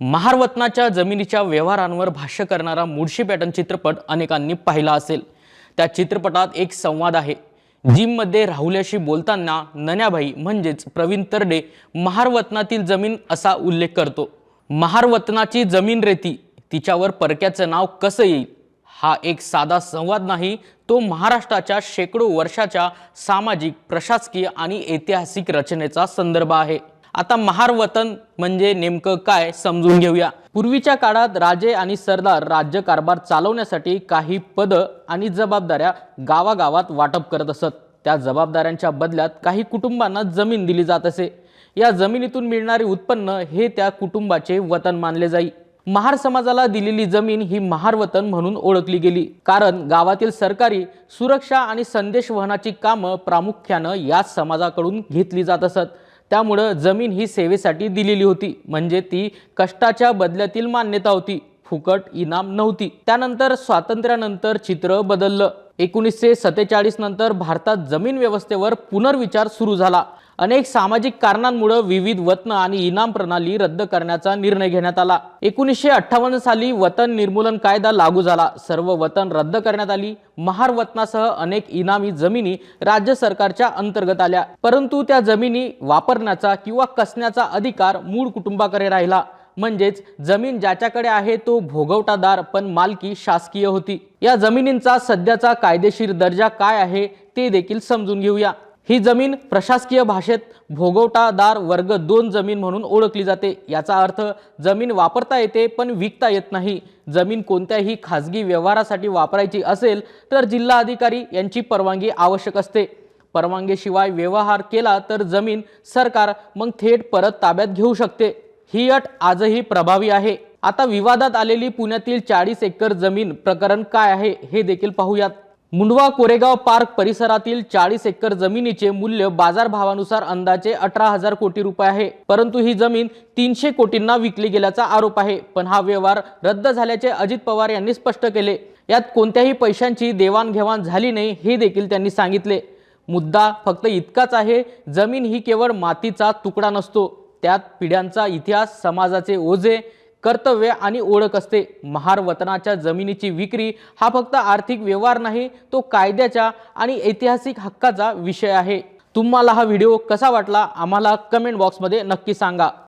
महारवतनाच्या जमिनीच्या व्यवहारांवर भाष्य करणारा मुळशी पॅटर्न चित्रपट अनेकांनी पाहिला असेल. त्या चित्रपटात एक संवाद आहे. जिममध्ये राहुल्याशी बोलताना नन्याबाई म्हणजेच प्रवीण तरडे महारवतनातील जमीन असा उल्लेख करतो. महारवतनाची जमीन रेती तिच्यावर परक्याचं नाव कसं येईल? हा एक साधा संवाद नाही तो महाराष्ट्राच्या शेकडो वर्षाच्या सामाजिक प्रशासकीय आणि ऐतिहासिक रचनेचा संदर्भ आहे. आता महारवतन म्हणजे नेमकं काय समजून घेऊया. पूर्वीच्या काळात राजे आणि सरदार राज्यकारभार चालवण्यासाठी काही पदं आणि जबाबदाऱ्या गावागावात वाटप करत असत. त्या जबाबदाऱ्यांच्या बदल्यात काही कुटुंबांना जमीन दिली जात असे. या जमिनीतून मिळणारे उत्पन्न हे त्या कुटुंबाचे वतन मानले जाई. महार समाजाला दिलेली जमीन ही महारवतन म्हणून ओळखली गेली. कारण गावातील सरकारी सुरक्षा आणि संदेश वहनाची कामं प्रामुख्यानं याच समाजाकडून घेतली जात असत. त्यामुळं जमीन ही सेवेसाठी दिलेली होती. म्हणजे ती कष्टाच्या बदल्यातील मान्यता होती. फुकट इनाम नव्हती. त्यानंतर स्वातंत्र्यानंतर चित्र बदललं. एकोणीसशे सत्तेचाळीस नंतर भारतात जमीन व्यवस्थेवर पुनर्विचार सुरू झाला. अनेक सामाजिक कारणांमुळे विविध वतन आणि इनाम प्रणाली रद्द करण्याचा निर्णय घेण्यात आला. एकोणीसशे अठ्ठावन्न साली वतन निर्मूलन कायदा लागू झाला. सर्व वतन रद्द करण्यात आली. महार वतनासह अनेक इनामी जमिनी राज्य सरकारच्या अंतर्गत आल्या. परंतु त्या जमिनी वापरण्याचा किंवा कसण्याचा अधिकार मूळ कुटुंबाकडे राहिला. म्हणजेच जमीन ज्याच्याकडे आहे तो भोगवटादार पण मालकी शासकीय होती. या जमिनींचा सध्याचा कायदेशीर दर्जा काय आहे ते देखील समजून घेऊया. ही जमीन प्रशासकीय भाषेत भोगवटादार वर्ग दोन जमीन म्हणून ओळखली जाते. याचा अर्थ जमीन वापरता येते पण विकता येत नाही. जमीन कोणत्याही खाजगी व्यवहारासाठी वापरायची असेल तर जिल्हा अधिकारी यांची परवानगी आवश्यक असते. परवानगीशिवाय व्यवहार केला तर जमीन सरकार मग थेट परत ताब्यात घेऊ शकते. ही अट आजही प्रभावी आहे. आता विवादात आलेली पुण्यातील चाळीस एकर जमीन प्रकरण काय आहे हे देखील पाहूयात. मुंडवा कोरेगाव पार्क परिसरातील चाळीस एकर जमिनीचे मूल्य बाजारभावानुसार अंदाजे अठरा हजार कोटी रुपये आहे. परंतु ही जमीन तीनशे कोटींना विकली गेल्याचा आरोप आहे. पण हा व्यवहार रद्द झाल्याचे अजित पवार यांनी स्पष्ट केले. यात कोणत्याही पैशांची देवाणघेवाण झाली नाही हे देखील त्यांनी सांगितले. मुद्दा फक्त इतकाच आहे जमीन ही केवळ मातीचा तुकडा नसतो. त्यात पिढ्यांचा इतिहास समाजाचे ओझे कर्तव्य आणि ओळख असते. महार वतनाच्या जमिनीची विक्री हा फक्त आर्थिक व्यवहार नाही तो कायद्याच्या आणि ऐतिहासिक हक्काचा विषय आहे. तुम्हाला हा व्हिडिओ कसा वाटला? आम्हाला कमेंट बॉक्समध्ये नक्की सांगा.